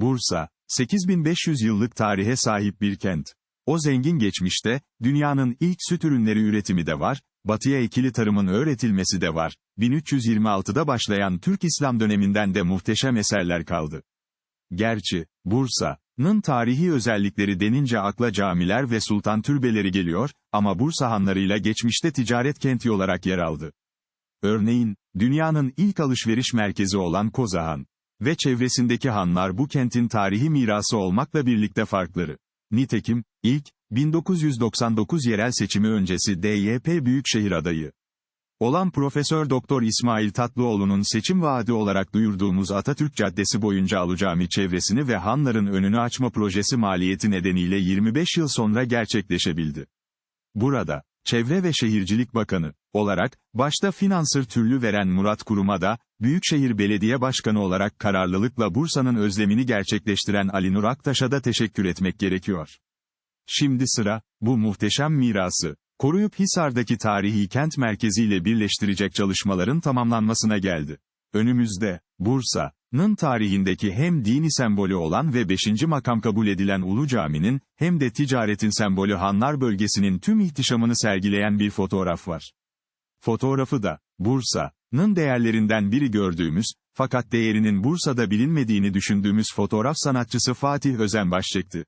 Bursa, 8500 yıllık tarihe sahip bir kent. O zengin geçmişte, dünyanın ilk süt ürünleri üretimi de var, batıya ekili tarımın öğretilmesi de var, 1326'da başlayan Türk İslam döneminden de muhteşem eserler kaldı. Gerçi, Bursa'nın tarihi özellikleri denince akla camiler ve sultan türbeleri geliyor, ama Bursa hanlarıyla geçmişte ticaret kenti olarak yer aldı. Örneğin, dünyanın ilk alışveriş merkezi olan Kozahan ve çevresindeki hanlar bu kentin tarihi mirası olmakla birlikte farkları. Nitekim, ilk, 1999 yerel seçimi öncesi DYP Büyükşehir adayı olan Profesör Doktor İsmail Tatlıoğlu'nun seçim vaadi olarak duyurduğumuz Atatürk Caddesi boyunca Alucami çevresini ve hanların önünü açma projesi maliyeti nedeniyle 25 yıl sonra gerçekleşebildi. Burada, Çevre ve Şehircilik Bakanı olarak, başta finansır türlü veren Murat Kurum'a da, Büyükşehir Belediye Başkanı olarak kararlılıkla Bursa'nın özlemini gerçekleştiren Ali Nur Aktaş'a da teşekkür etmek gerekiyor. Şimdi sıra, bu muhteşem mirası, koruyup Hisar'daki tarihi kent merkeziyle birleştirecek çalışmaların tamamlanmasına geldi. Önümüzde, Bursa'nın tarihindeki hem dini sembolü olan ve 5. makam kabul edilen Ulu Cami'nin, hem de ticaretin sembolü Hanlar bölgesinin tüm ihtişamını sergileyen bir fotoğraf var. Fotoğrafı da, Bursa'nın değerlerinden biri gördüğümüz, fakat değerinin Bursa'da bilinmediğini düşündüğümüz fotoğraf sanatçısı Fatih Özenbaş çekti.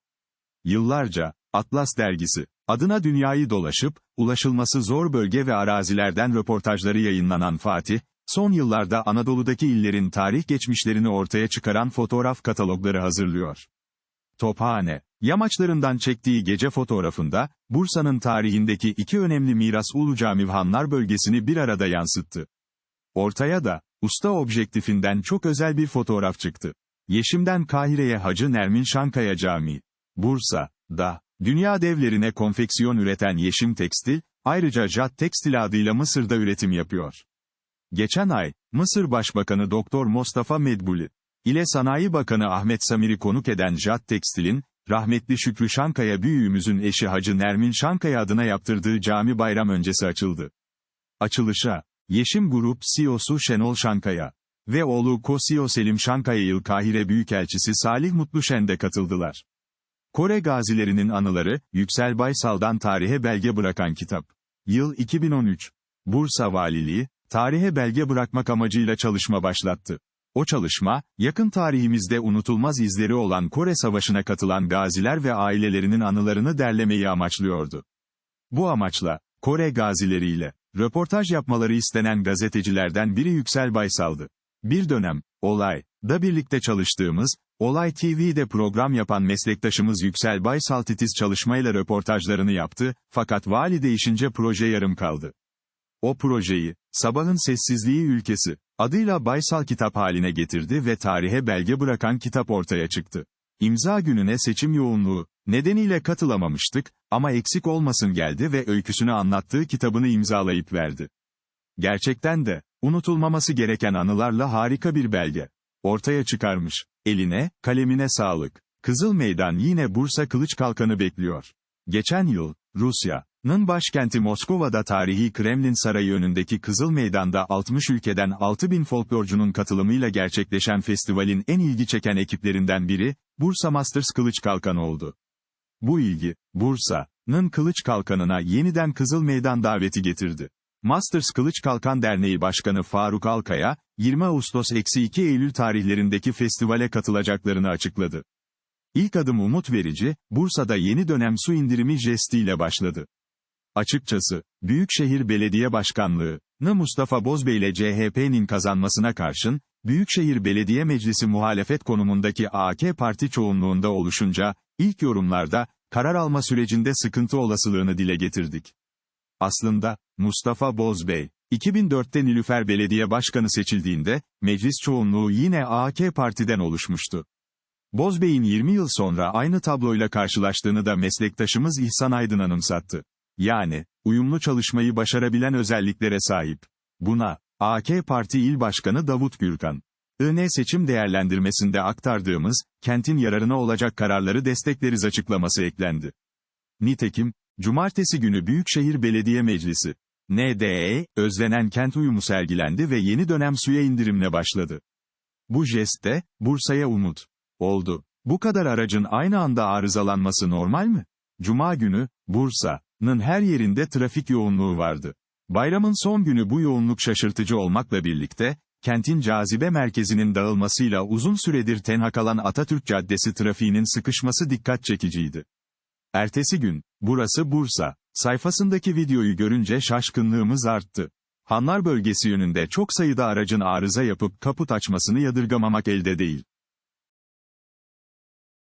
Yıllarca, Atlas dergisi, adına dünyayı dolaşıp, ulaşılması zor bölge ve arazilerden röportajları yayınlanan Fatih, son yıllarda Anadolu'daki illerin tarih geçmişlerini ortaya çıkaran fotoğraf katalogları hazırlıyor. Tophane, yamaçlarından çektiği gece fotoğrafında, Bursa'nın tarihindeki iki önemli miras Ulu Cami Hanlar bölgesini bir arada yansıttı. Ortaya da, usta objektifinden çok özel bir fotoğraf çıktı. Yeşim'den Kahire'ye Hacı Nermin Şankaya Camii. Bursa, da, dünya devlerine konfeksiyon üreten Yeşim Tekstil, ayrıca Jat Tekstil adıyla Mısır'da üretim yapıyor. Geçen ay, Mısır Başbakanı Doktor Mustafa Medbuli, ile Sanayi Bakanı Ahmet Samir'i konuk eden Jat Tekstil'in, rahmetli Şükrü Şankaya büyüğümüzün eşi Hacı Nermin Şankaya adına yaptırdığı cami bayram öncesi açıldı. Açılışa, Yeşim Grup CEO'su Şenol Şankaya ve oğlu Co-CEO Selim Şankaya Yıl Kahire Büyükelçisi Salih Mutluşen de katıldılar. Kore gazilerinin anıları, Yüksel Baysal'dan tarihe belge bırakan kitap. Yıl 2013. Bursa Valiliği, tarihe belge bırakmak amacıyla çalışma başlattı. O çalışma, yakın tarihimizde unutulmaz izleri olan Kore Savaşı'na katılan gaziler ve ailelerinin anılarını derlemeyi amaçlıyordu. Bu amaçla, Kore gazileriyle, röportaj yapmaları istenen gazetecilerden biri Yüksel Baysal'dı. Bir dönem, Olay, da birlikte çalıştığımız, Olay TV'de program yapan meslektaşımız Yüksel Baysal titiz çalışmayla röportajlarını yaptı, fakat vali değişince proje yarım kaldı. O projeyi, Sabahın Sessizliği Ülkesi, adıyla Baysal kitap haline getirdi ve tarihe belge bırakan kitap ortaya çıktı. İmza gününe seçim yoğunluğu, nedeniyle katılamamıştık, ama eksik olmasın geldi ve öyküsünü anlattığı kitabını imzalayıp verdi. Gerçekten de, unutulmaması gereken anılarla harika bir belge. Ortaya çıkarmış. Eline, kalemine sağlık. Kızıl Meydan yine Bursa Kılıç Kalkanı bekliyor. Geçen yıl, Rusya'nın başkenti Moskova'da tarihi Kremlin Sarayı önündeki Kızıl Meydan'da 60 ülkeden 6000 folklorcunun katılımıyla gerçekleşen festivalin en ilgi çeken ekiplerinden biri, Bursa Masters Kılıç Kalkanı oldu. Bu ilgi, Bursa'nın Kılıç Kalkanı'na yeniden Kızıl Meydan daveti getirdi. Masters Kılıç Kalkan Derneği Başkanı Faruk Alkaya, 20 Ağustos-2 Eylül tarihlerindeki festivale katılacaklarını açıkladı. İlk adım umut verici, Bursa'da yeni dönem su indirimi jestiyle başladı. Açıkçası, Büyükşehir Belediye Başkanlığı, Mustafa Bozbey ile CHP'nin kazanmasına karşın, Büyükşehir Belediye Meclisi muhalefet konumundaki AK Parti çoğunluğunda oluşunca, ilk yorumlarda, karar alma sürecinde sıkıntı olasılığını dile getirdik. Aslında, Mustafa Bozbey, 2004'te Nilüfer Belediye Başkanı seçildiğinde, meclis çoğunluğu yine AK Parti'den oluşmuştu. Bozbey'in 20 yıl sonra aynı tabloyla karşılaştığını da meslektaşımız İhsan Aydın anımsattı. Yani, uyumlu çalışmayı başarabilen özelliklere sahip. Buna, AK Parti İl Başkanı Davut Gürkan. IN seçim değerlendirmesinde aktardığımız, kentin yararına olacak kararları destekleriz açıklaması eklendi. Nitekim, Cumartesi günü Büyükşehir Belediye Meclisi, NDE, özlenen kent uyumu sergilendi ve yeni dönem suya indirimle başladı. Bu jestte, Bursa'ya umut oldu. Bu kadar aracın aynı anda arızalanması normal mi? Cuma günü, Bursa'nın her yerinde trafik yoğunluğu vardı. Bayramın son günü bu yoğunluk şaşırtıcı olmakla birlikte, kentin cazibe merkezinin dağılmasıyla uzun süredir tenha kalan Atatürk Caddesi trafiğinin sıkışması dikkat çekiciydi. Ertesi gün, burası Bursa, sayfasındaki videoyu görünce şaşkınlığımız arttı. Hanlar bölgesi yönünde çok sayıda aracın arıza yapıp kaput açmasını yadırgamamak elde değil.